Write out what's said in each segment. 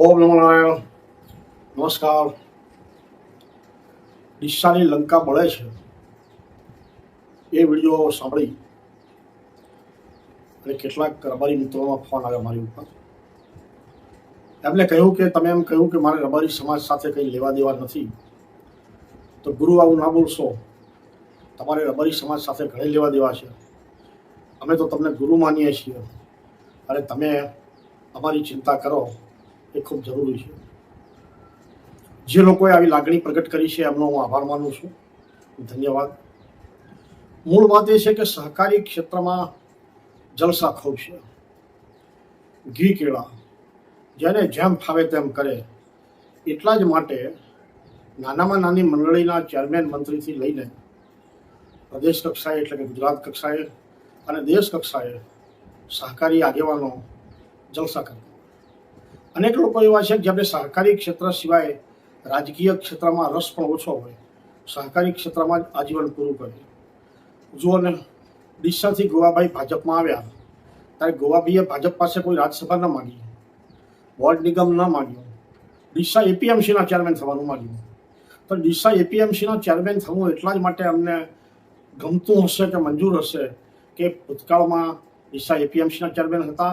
ઓમ નમો નમસ્કાર. દિશાની લંકા બળે છે. એ વીડિયો સાંભળી અને કેટલાક રબારી મિત્રોમાં ફોન આવ્યો મારી ઉપર. એમને કહ્યું કે, તમે એમ કહ્યું કે મારે રબારી સમાજ સાથે કંઈ લેવા દેવા નથી. તો ગુરુ આવું ના બોલશો. તમારે રબારી સમાજ સાથે ઘણી લેવા દેવા છે. અમે તો તમને ગુરુ માનીએ છીએ. અને તમે અમારી ચિંતા કરો. એ ખૂબ જરૂરી છે. જે લોકોએ આવી લાગણી પ્રગટ કરી છે, એમનો હું આભાર માનું છું. ધન્યવાદ. મૂળ વાત એ છે કે સહકારી ક્ષેત્રમાં જલસા ખૂબ છે. ઘી કેળા, જેને જેમ ફાવે તેમ કરે, એટલા જ માટે નાનામાં નાની મંડળીના ચેરમેન મંત્રીથી લઈને પ્રદેશ કક્ષાએ એટલે કે ગુજરાત કક્ષાએ અને દેશ કક્ષાએ સહકારી આગેવાનો જલસા કરે અનેક લોકો એવા છે કે જેમને સહકારી ક્ષેત્ર સિવાય રાજકીય ક્ષેત્રમાં રસ પણ ઓછો હોય. સહકારી ક્ષેત્રમાં જ આજીવન પૂરું કરે જુઓ ને, ડીસાથી ગોવાભાઈ ભાજપમાં આવ્યા. ત્યારે ગોવાભાઈએ ભાજપ પાસે કોઈ રાજ્યસભા ન માંગી વોર્ડ નિગમ ન માગ્યો ડીસા એપીએમસીના ચેરમેન થવાનું માંગ્યું તો ડીસા એપીએમસીના ચેરમેન થવું એટલા જ માટે અમને ગમતું હશે કે મંજૂર હશે કે ભૂતકાળમાં ડીસા એપીએમસીના ચેરમેન હતા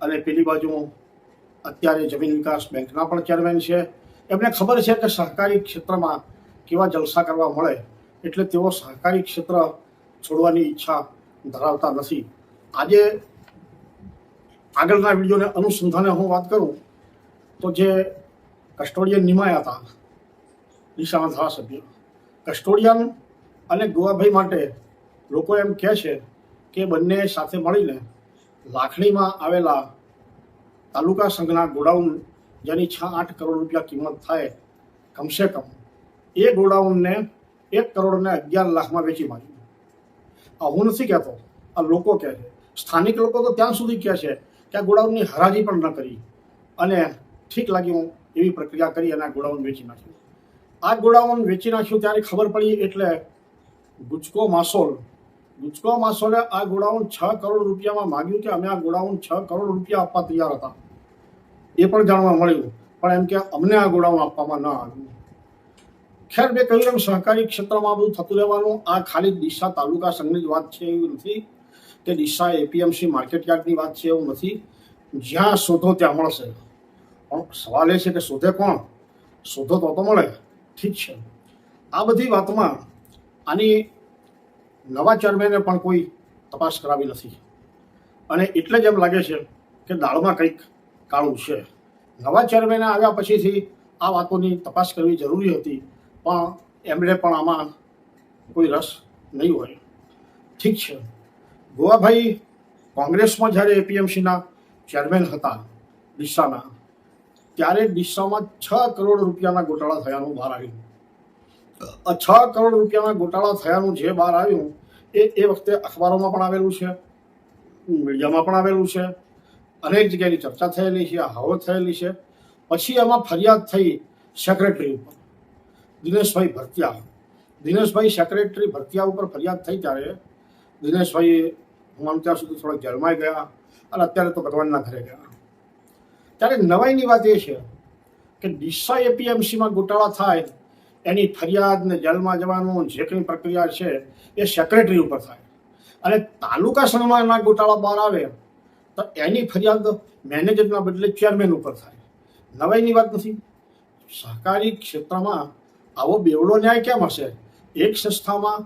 અને પેલી બાજુ અત્યારે જમીન વિકાસ બેંકના પણ ચેરમેન છે. એમને ખબર છે કે સહકારી ક્ષેત્રમાં કેવા જલસા કરવા મળે એટલે તેઓ સહકારી ક્ષેત્ર છોડવાની ઈચ્છા ધરાવતા નથી. આજે આગળના વિડીયોને અનુસંધાને હું વાત કરું તો જે કસ્ટોડિયન નિમાયા હતા દિશાના ધારાસભ્ય. કસ્ટોડિયન અને ગોવાભાઈ માટે લોકો એમ કહે છે કે બંને સાથે મળીને લાખણીમાં આવેલા તાલુકા સંઘના ગોડાઉન જેની છ આઠ કરોડ રૂપિયા કિંમત થાય, કમસે કમ એ ગોડાઉનને એક કરોડ ને અગિયાર લાખમાં વેચી માંગ્યું આ હું નથી કહેતો, આ લોકો કહે છે. સ્થાનિક લોકો તો ત્યાં સુધી કહે છે કે આ ગોડાઉનની હરાજી પણ ન કરી. અને ઠીક લાગ્યું એવી પ્રક્રિયા કરી અને આ ગોડાઉન વેચી નાખ્યું. આ ગોડાઉન વેચી નાખ્યું ત્યારે ખબર પડી એટલે ગુજકો માસોલ ગુજકો માસોલે આ ગોડાઉન છ કરોડ રૂપિયામાં માગ્યું કે અમે આ ગોડાઉન છ કરોડ રૂપિયા આપવા તૈયાર હતા. એ પણ જાણવા મળ્યું. પણ એમ કે અમને આ ગોડાઉન આપવામાં ન આવ્યું. ખેર મેં કહ્યું એમ, સહકારી ક્ષેત્રમાં બધું થતું રહેવાનું. આ ખાલી ડીસા તાલુકા સંઘની જ વાત છે એવું નથી કે ડીસા એપીએમસી માર્કેટ યાર્ડની વાત છે એવું નથી. જ્યાં શોધો ત્યાં મળશે. પણ સવાલ એ છે કે શોધે કોણ? શોધો તો તો મળે. ઠીક છે. આ બધી વાતમાં આની નવા ચેરમેને પણ કોઈ તપાસ કરાવી નથી. અને એટલે જ એમ લાગે છે કે દાળમાં કંઈક કાળું છે. નવા ચેરમેને આવ્યા પછીથી આ વાતોની તપાસ કરવી જરૂરી હતી, પણ એમણે પણ આમાં કોઈ રસ નહીં હોય. ઠીક છે. ગોવાભાઈ કોંગ્રેસમાં જ્યારે એપીએમસીના ચેરમેન હતા, ડીસાના, ત્યારે ડીસામાં છ કરોડ રૂપિયાના ગોટાળા થયાનું બહાર આવ્યું. છ કરોડ રૂપિયાના ગોટાળા થયાનું જે બહાર આવ્યું, એ એ વખતે અખબારોમાં પણ આવેલું છે, મીડિયામાં પણ આવેલું છે, અનેક જગ્યાની ચર્ચા થયેલી છે હાવો થયેલી છે. પછી એમાં ફરિયાદ થઈ સેક્રેટરી ઉપર. દિનેશભાઈ ભરતિયા. દિનેશભાઈ સેક્રેટરી ભરતિયા ઉપર ફરિયાદ થઈ ત્યારે દિનેશભાઈ હું આમ ત્યાં સુધી થોડા જેલમાં ગયા અને અત્યારે તો ભગવાનના ઘરે ગયા. ત્યારે નવાઈની વાત એ છે કે ડીસા એપીએમસીમાં ગોટાળા થાય એની ફરિયાદને જેલમાં જવાનું જે કંઈ પ્રક્રિયા છે, એ સેક્રેટરી ઉપર થાય. અને તાલુકા સંઘમાં ગોટાળા બહાર આવે, તો એની ફરિયાદ મેનેજરના બદલે ચેરમેન ઉપર થાય. નવાઈની વાત નથી. સહકારી ક્ષેત્રમાં આવો બેવડો ન્યાય કેમ હશે? એક સંસ્થામાં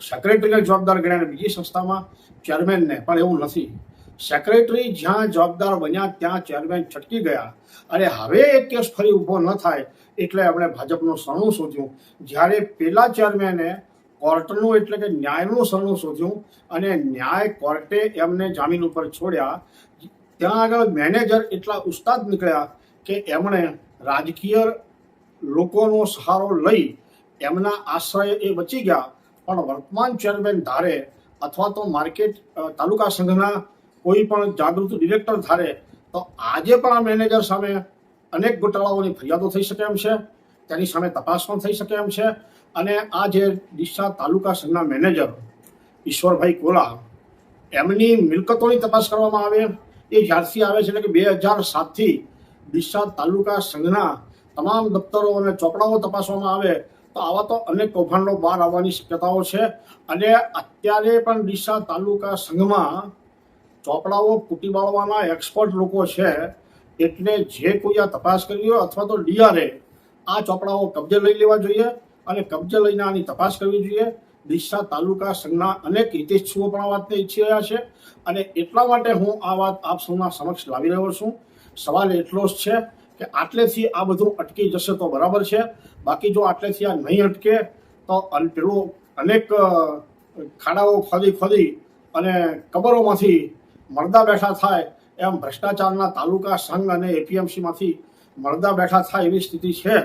સેક્રેટરીને જવાબદાર ગણ્યા બીજી સંસ્થામાં ચેરમેનને પણ એવું નથી. સેક્રેટરી જ્યાં જવાબદાર બન્યા, ત્યાં ચેરમેન છટકી ગયા. અને હવે એક કેસ ફરી ઊભો ન થાય એટલે એમણે ભાજપનું સરણું શોધ્યું. જ્યારે પેલા ચેરમેને કોર્ટનું એટલે કે ન્યાયનું સરણું શોધ્યું અને ન્યાય કોર્ટે એમને જામીન ઉપર છોડ્યા, ત્યાં આગળ મેનેજર એટલા ઉસ્તાદ નીકળ્યા કે એમણે રાજકીય લોકોનો સહારો લઈ એમના આશ્રય એ બચી ગયા. પણ વર્તમાન ચેરમેન ધારે અથવા તો માર્કેટ તાલુકા સંઘના કોઈ પણ જાગૃત ડિરેક્ટર ધારે, તો આજે પણ આ મેનેજર સામે અનેક ગોટાળાઓની ફરિયાદો થઈ શકે એમ છે. તેની સામે તપાસ પણ થઈ શકે એમ છે. અને આ જે ડીસા તાલુકા સંઘના મેનેજર ઈશ્વરભાઈ કોલા, એમની મિલકતોની તપાસ કરવામાં આવે. એ જ્યારથી આવે છે એટલે કે બે હજાર સાતથી ડીસા તાલુકા સંઘના તમામ દફતરો અને ચોપડાઓ તપાસવામાં આવે, તો આવા તો અનેક કૌભાંડો બહાર આવવાની શક્યતાઓ છે. અને અત્યારે પણ ડીસા તાલુકા સંઘમાં ચોપડાઓ કૂટી વાળવાના એક્સપર્ટ લોકો છે, એટલે જે કોઈ આ તપાસ કરી હોય અથવા તો ડીઆરએ આ ચોપડાઓ કબજે લઈ લેવા જોઈએ અને કબજે લઈને આની તપાસ કરવી જોઈએ. ડીસા તાલુકા સંઘના અનેક હિતેચ્છુઓ પણ આ વાતને ઈચ્છી રહ્યા છે અને એટલા માટે હું આ વાત આપ સૌના સમક્ષ લાવી રહ્યો છું. સવાલ એટલો જ છે કે આટલેથી આ બધું અટકી જશે તો બરાબર છે. બાકી જો આટલેથી આ નહીં અટકે, તો પેલું અનેક ખાડાઓ ખોદી ખોદી અને કબરોમાંથી મળદા બેઠા થાય એમ ભ્રષ્ટાચારના તાલુકા સંઘ અને એપીએમસીમાંથી મળદા બેઠા થાય એવી સ્થિતિ છે,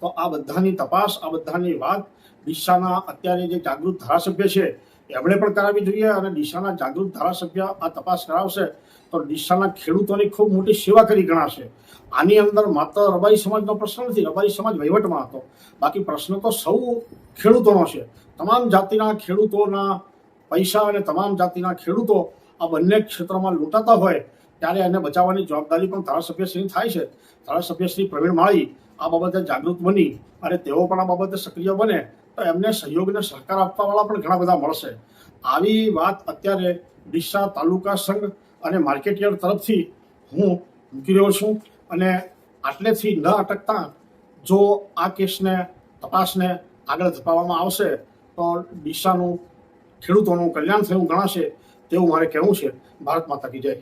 તો આ બધાની તપાસ, આ બધાની વાત ડીસાના અત્યારે જે જાગૃત ધારાસભ્ય છે, એમણે પણ કરાવવી જોઈએ અને ડીસાના જાગૃત ધારાસભ્ય આ તપાસ કરાવશે, તો ડીસાના ખેડૂતોની ખૂબ મોટી સેવા કરી ગણાશે. આની અંદર માત્ર રબારી સમાજનો પ્રશ્ન નથી, રબારી સમાજ વહીવટમાં હતો. બાકી પ્રશ્ન તો સૌ ખેડૂતોનો છે. તમામ જાતિના ખેડૂતોના પૈસા અને તમામ જાતિના ખેડૂતો આ બંને ક્ષેત્રમાં લૂંટાતા હોય ત્યારે એને બચાવવાની જવાબદારી પણ ધારાસભ્યશ્રી થાય છે. ધારાસભ્યશ્રી પ્રવીણ માળી આ બાબતે જાગૃત બની અને તેઓ પણ આ બાબતે સક્રિય બને તો એમને સહયોગને સહકાર આપવાવાળા પણ ઘણા બધા મળશે. આવી વાત અત્યારે ડીસા તાલુકા સંઘ અને માર્કેટયાર્ડ તરફથી હું મૂકી રહ્યો છું અને આટલેથી ન અટકતા જો આ કેસને, તપાસને આગળ ધપાવવામાં આવશે તો ડીસાનું ખેડૂતોનું કલ્યાણ થયું ગણાશે. તેવું મારે કહેવું છે. ભારત માતા કી જય.